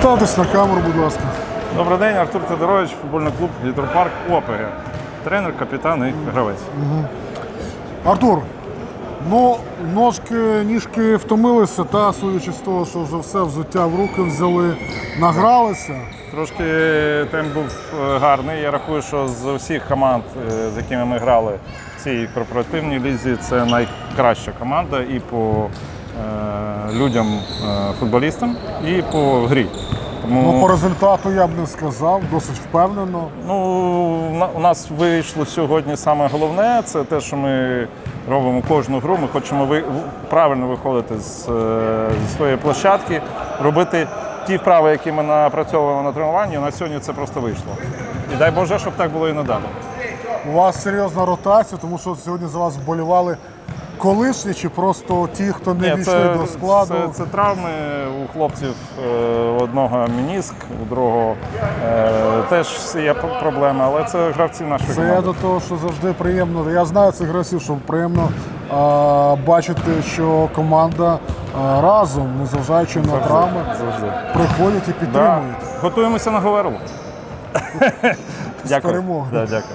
Представтесь на камеру, будь ласка. Добрий день, Артур Тодорович, футбольний клуб Гідропарк ОПГ. Тренер, капітан і гравець. Артур, ну ножки, ніжки втомилися, та судячи з того, що вже все взуття в руки взяли, награлися. Трошки темп був е, гарний. Я рахую, що з усіх команд, е, з якими ми грали в цій корпоративній лізі, це найкраща команда і по е, людям, е, футболістам, і по грі. Тому Ну, по результату я б не сказав, досить впевнено. Ну, у нас вийшло сьогодні саме головне, це те, що ми робимо кожну гру. Ми хочемо ви- правильно виходити з, е, зі своєї площадки, робити ті вправи, які ми напрацьовуємо на тренуванні. На сьогодні це просто вийшло. І дай Боже, щоб так було і надалі. У вас серйозна ротація, тому що сьогодні за вас вболівали колишні чи просто ті, хто не Ні, війшли до складу. Це, це травми у хлопців е, одного мініск, у другого е, теж є проблеми, але це гравці нашої Це я команди. до того, що завжди приємно. Я знаю цих гравців, що приємно а, бачити, що команда а, разом, незважаючи на травми, Завжди. приходять і Да. підтримують. Готуємося на Говерлу. Дякую. перемогою. Да, дякую.